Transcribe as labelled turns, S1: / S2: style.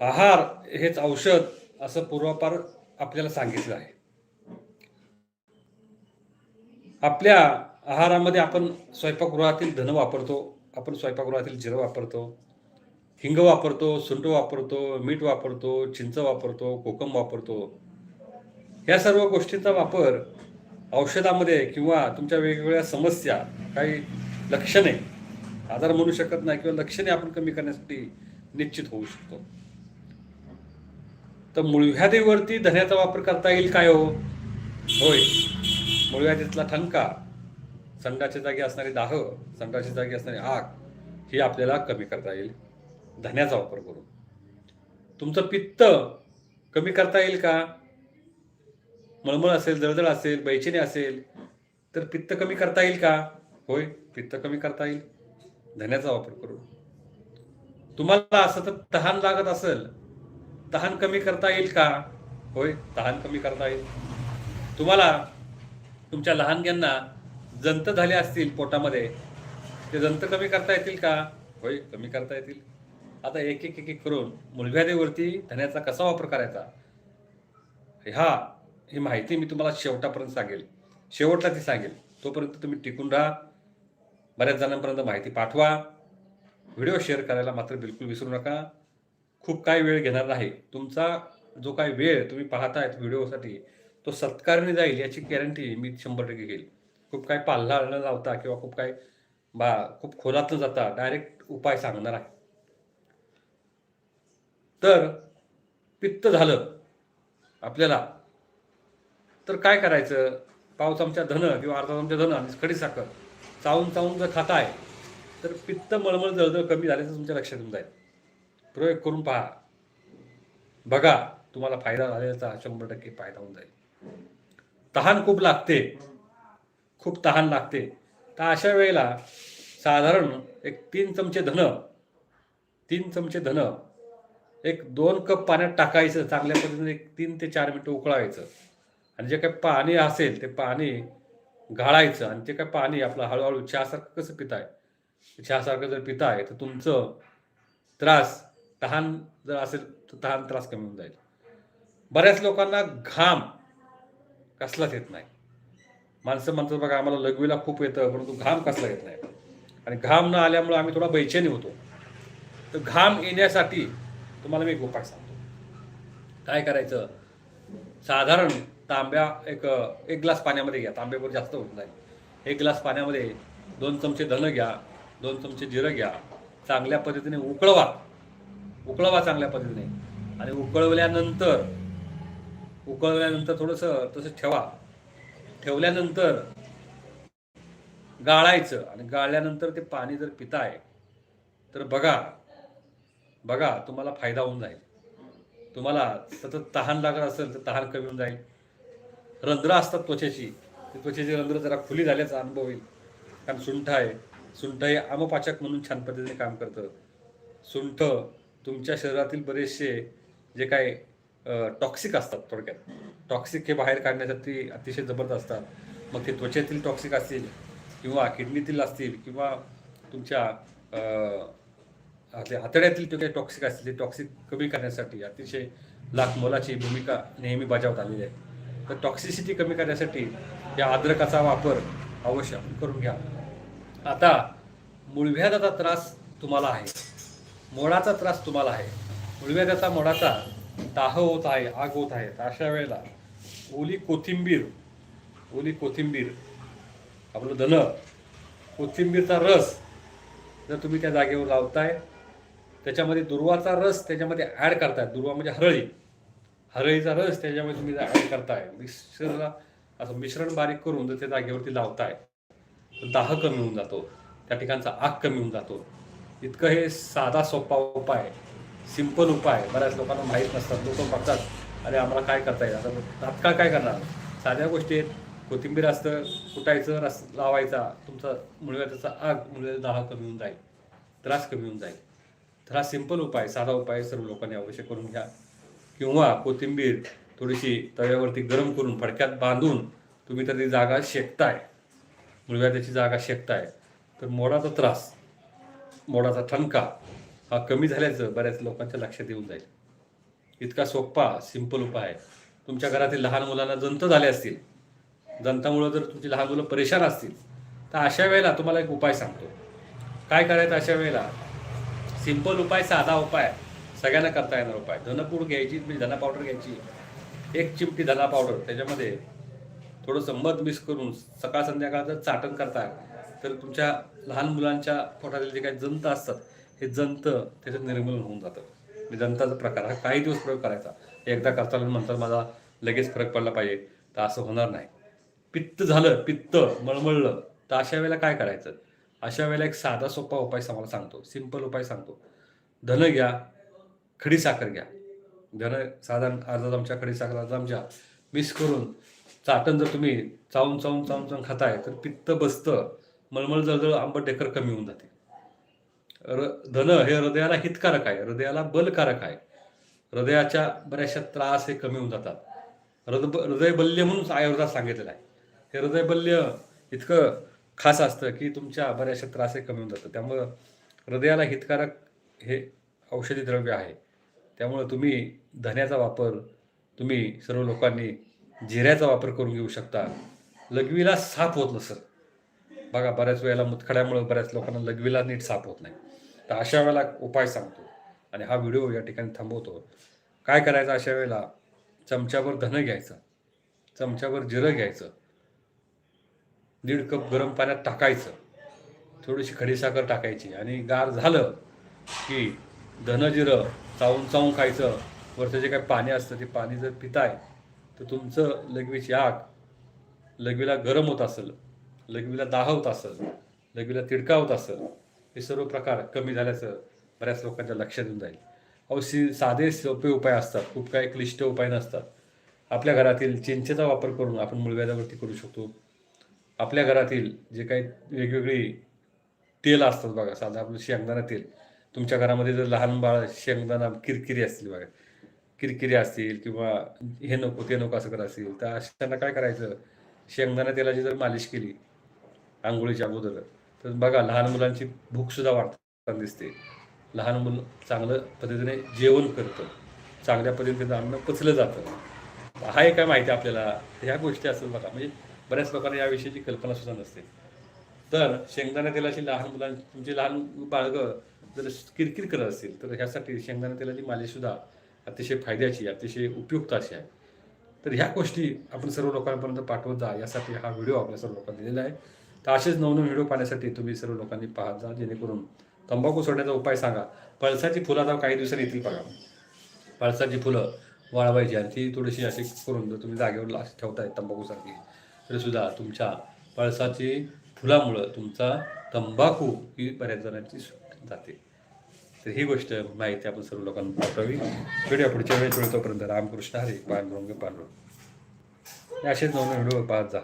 S1: आहार हेच औषध असं पूर्वापार आपल्याला सांगितलं आहे. आपल्या आहारामध्ये आपण स्वयंपाकगृहातील धन वापरतो आपण स्वयंपाकगृहातील जिरं वापरतो हिंग वापरतो सुंट वापरतो मीठ वापरतो चिंच वापरतो कोकम वापरतो. या सर्व गोष्टींचा वापर औषधामध्ये किंवा तुमच्या वेगवेगळ्या समस्या काही लक्षणे आजार म्हणू शकत नाही किंवा लक्षणे आपण कमी करण्यासाठी निश्चित होऊ शकतो. तर मुळव्यादीवरती धन्याचा वापर करता येईल काय हो? होय. मुळव्यादीतला ठणका संडाच्या जागी असणारी दाह संडाच्या जागी असणारी आग ही आपल्याला कमी करता येईल. धन्याचा वापर करून. तुमचं पित्त कमी करता येईल का? मळमळ असेल जळजळ असेल बैचेने असेल तर पित्त कमी करता येईल का? होय पित्त कमी करता येईल. धन्याचा वापर करून. तुम्हाला असं तर तहान लागत असेल तहान कमी करता येईल का? होय तहान कमी करता येईल. तुम्हाला तुमच्या लहानग्यांना जंत झाले असतील पोटामध्ये ते जंत कमी करता येतील का? होय कमी करता येतील. आता एक एक एक एक करून मुलव्यादेवरती धन्याचा कसा वापर करायचा? ह्या ही माहिती मी तुम्हाला शेवटापर्यंत सांगेल. शेवटला ती सांगेल. तोपर्यंत तुम्ही टिकून राहा. बऱ्याच जणांपर्यंत माहिती पाठवा. व्हिडिओ शेअर करायला मात्र बिलकुल विसरू नका. खूप काही वेळ घेणार नाही तुमचा जो काही वेळ तुम्ही पाहतायत व्हिडिओसाठी तो सत्कारने जाईल याची गॅरंटी मी शंभर टक्के घेईल. खूप काय पाल्ला न लावता किंवा खूप काय बा खूप खोलात न जाता डायरेक्ट उपाय सांगणार आहे. तर पित्त झालं आपल्याला तर काय करायचं? पाव चमचा धन किंवा अर्धा चमचा धन आणि खडी साखर चावून चावून जर खाताय तर पित्त मळमळ जळजळ कमी झाल्याचं तुमच्या लक्षात येऊन जाईल. प्रयोग करून पहा. बघा तुम्हाला फायदा झाल्याचा शंभर टक्के फायदा होऊन जाईल. तहान खूप लागते. खूप तहान लागते. तर अशा वेळेला साधारण एक तीन चमचे धन तीन चमचे धन एक दोन कप पाण्यात टाकायचं चांगल्या पद्धतीने एक तीन ते चार मिनटं उकळायचं. आणि जे काही पाणी असेल ते पाणी गाळायचं आणि ते काय पाणी आपलं हळूहळू चहासारखं कसं पिताय? चहासारखं जर पिताय तर तुमचं त्रास तहान जर असेल तर तहान त्रास कमी होऊन जाईल. बऱ्याच लोकांना घाम कसलाच येत नाही. माणसं म्हणतात बघा आम्हाला लघवीला खूप येतं परंतु घाम कसला येत नाही. आणि घाम न आल्यामुळे आम्ही थोडा बैचेनी होतो. तर घाम येण्यासाठी तुम्हाला मी एक उपाय सांगतो. काय करायचं? साधारण तांब्या एक एक ग्लास पाण्यामध्ये घ्या. तांब्यावर जास्त होत नाही. एक ग्लास पाण्यामध्ये दोन चमचे धनं घ्या दोन चमचे जिरं घ्या. चांगल्या पद्धतीने उकळवा. उकळवा चांगल्या पद्धतीने. आणि उकळवल्यानंतर उकळवल्यानंतर थोडंसं तसं ठेवा. ठेवल्यानंतर गाळायचं आणि गाळल्यानंतर ते पाणी जर पिताय तर बघा बघा तुम्हाला फायदा होऊन जाईल. तुम्हाला सतत तहान लागत असेल तर तहान कमी होऊन जाईल. रंध्र असतात त्वचेची. ती त्वचेची रंध्र जरा खुली झाल्याचा अनुभव येईल. कारण सुंठ आहे. सुंठ हे आमपाचक म्हणून छान पद्धतीने काम करतं. सुंठ तुमच्या शरीरातील बरेचसे जे काही टॉक्सिक असतात थोडक्यात. टॉक्सिक हे बाहेर काढण्यासाठी अतिशय जबरदस्त असतात. मग ते त्वचेतील टॉक्सिक असतील किंवा किडनीतील असतील किंवा तुमच्या आतड्यातील जे काही टॉक्सिक असतील ते टॉक्सिक कमी करण्यासाठी अतिशय लाख मोलाची भूमिका नेहमी बजावत आलेली आहे. तर टॉक्सिसिटी कमी करण्यासाठी या अद्रकाचा वापर अवश्य करून घ्या. आता मूळव्याधाचा त्रास तुम्हाला आहे. मोडाचा त्रास तुम्हाला आहे. मूळव्याधाचा मोडाचा दाह होत आहे आग होत आहे. तर अशा वेळेला ओली कोथिंबीर ओली कोथिंबीर आपलं धन कोथिंबीरचा रस जर तुम्ही त्या जागेवर लावताय त्याच्यामध्ये दुर्वाचा रस त्याच्यामध्ये ॲड करताय. दुर्वा म्हणजे हरळी. हरळीचा रस त्याच्यामध्ये तुम्ही ॲड करताय. मिक्सरला असं मिश्रण बारीक करून जर त्या जागेवरती लावताय तर दाह कमी होऊन जातो. त्या ठिकाणचा आग कमी होऊन जातो. इतकं हे साधा सोपा उपाय सिंपल उपाय बऱ्याच लोकांना माहीत नसतात. लोक बघतात. अरे आम्हाला काय करता येईल? आता तात्काळ काय करणार? साध्या गोष्टी आहेत. कोथिंबीर असतं कुटायचं रस लावायचा. तुमचा मुळव्याचा आग मुळव्याचा दाह कमी होऊन जाईल. त्रास कमी होऊन जाईल. तर हा सिंपल उपाय साधा उपाय सर्व लोकांनी अवश्य करून घ्या. किंवा कोथिंबीर थोडीशी तव्यावरती गरम करून फडक्यात बांधून तुम्ही त्याची जागा शेकताय. मुळव्याची जागा शेकताय. तर मोडाचा त्रास मोडाचा ठणका हा कमी झाल्याचं बऱ्याच लोकांच्या लक्षात येऊन जाईल. इतका सोपा सिंपल उपाय आहे. तुमच्या घरातील लहान मुलांना जंत झाले असतील जंतामुळं जर तुमची लहान मुलं परेशान असतील तर अशा वेळेला तुम्हाला एक उपाय सांगतो. काय करायचं अशा वेळेला? सिंपल उपाय साधा उपाय सगळ्यांना करता येणार उपाय. धनपूड घ्यायची म्हणजे धना पावडर घ्यायची. एक चिमटी धना पावडर त्याच्यामध्ये थोडंसं मध मिक्स करून सकाळ संध्याकाळ जर चाटण करता तर तुमच्या लहान मुलांच्या पोटातील जे काही जंत असतात हे जंत त्याच्यात निर्मूलन होऊन जातं. म्हणजे जंताचा प्रकार हा काही दिवस प्रयोग करायचा. एकदा करताना नंतर माझा लगेच फरक पडला पाहिजे. तर असं होणार नाही. पित्त झालं पित्त मळमळलं तर अशा वेळेला काय करायचं? अशा वेळेला एक साधा सोपा उपाय तुम्हाला सांगतो. सिंपल उपाय सांगतो. धन घ्या खडी साखर घ्या. धन साधारण अर्धा चमचा खडी साखर अर्धा चमचा. मिक्स करून चाटण जर तुम्ही चावून चावून चावून चावून खाताय तर पित्त बसतं. मळमळ जळजळ आंबट डेकर कमी होऊन जाते. र धन हे हृदयाला हितकारक आहे. हृदयाला बलकारक आहे. हृदयाच्या बऱ्याचशा त्रास हे कमी होऊन जातात. हृदय हृदयबल्य म्हणून आयुर्वेदात सांगितलेलं आहे. हे हृदयबल्य इतकं खास असतं की तुमच्या बऱ्याचशा त्रास हे कमी होऊन जातं त्यामुळं हृदयाला हितकारक हे औषधी द्रव्य आहे. त्यामुळं तुम्ही धन्याचा वापर तुम्ही सर्व लोकांनी जिऱ्याचा वापर करून घेऊ शकता. लघवीला साप होत नसत. बघा बऱ्याच वेळेला मुतखड्यामुळे बऱ्याच लोकांना लघवीला नीट साप होत नाही. तर अशा वेळेला उपाय सांगतो. आणि हा व्हिडिओ या ठिकाणी थांबवतो. काय करायचं? अशा वेळेला चमच्यावर धन घ्यायचं. चमच्यावर जिरं घ्यायचं. दीड कप गरम पाण्यात टाकायचं. थोडीशी खडीसाखर टाकायची. आणि गार झालं की धन जिरं चावून चावून खायचं. वरचं जे काही पाणी असतं ते पाणी जर पिताय तर तुमचं लघवीची आग लघवीला गरम होत असेल. लघवीला दाह होत असं लघवीला तिडका होत असं हे सर्व प्रकार कमी झाल्याचं बऱ्याच लोकांच्या लक्षात येऊन जाईल. अहो सी साधे सोपे उपाय असतात. खूप काही क्लिष्ट उपाय नसतात. आपल्या घरातील चिंचेचा वापर करून आपण मुळव्याधावरती करू शकतो. आपल्या घरातील जे काही वेगवेगळी तेल असतात बघा साधं आपलं शेंगदाणा तेल. तुमच्या घरामध्ये जर लहान बाळ शेंगदाणा किरकिरी असतील बघा. किरकिरी असतील किंवा हे नको ते नको असं करत असतील तर अशांना काय करायचं? शेंगदाणा तेलाची जर मालिश केली आंघोळीच्या अगोदर. तर बघा लहान मुलांची भूकसुद्धा वाढताना दिसते. लहान मुलं चांगलं पद्धतीने जेवण करतं चांगल्या पद्धतीने अन्न पचलं जातं. हा एक काय माहिती आहे आपल्याला? ह्या गोष्टी असतात बघा म्हणजे बऱ्याच लोकांना याविषयीची कल्पना सुद्धा नसते. तर शेंगदाणा तेलाची लहान मुलांची तुमची लहान बाळगं जर किरकिर करत असतील तर ह्यासाठी शेंगदाणा तेलाची मालीसुद्धा अतिशय फायद्याची अतिशय उपयुक्त अशी आहे. तर ह्या गोष्टी आपण सर्व लोकांपर्यंत पाठवत जा यासाठी हा व्हिडिओ आपल्या सर्व लोकांना दिलेला आहे. तर असेच नवनवीन व्हिडिओ पाहण्यासाठी तुम्ही सर्व लोकांनी पाहत जा जेणेकरून तंबाखू सोडण्याचा उपाय सांगा. पळसाची फुलं आता काही दिवसांनी येतील बघा. पळसाची फुलं वाळवायची आणि ती थोडीशी अशी करून जर तुम्ही जागेवर ला- ठेवताय तंबाखूसारखी तरीसुद्धा तुमच्या पळसाची फुलामुळं तुमचा तंबाखू ही बऱ्याच जणांची जाते. तर ही गोष्ट माहिती आपण सर्व लोकांना पाठवावी. भेटूया पुढच्या वेळेस. तोपर्यंत रामकृष्ण हरी पांडुरंग पांडुरंग. हे असेच नवीन व्हिडिओ पाहत जा.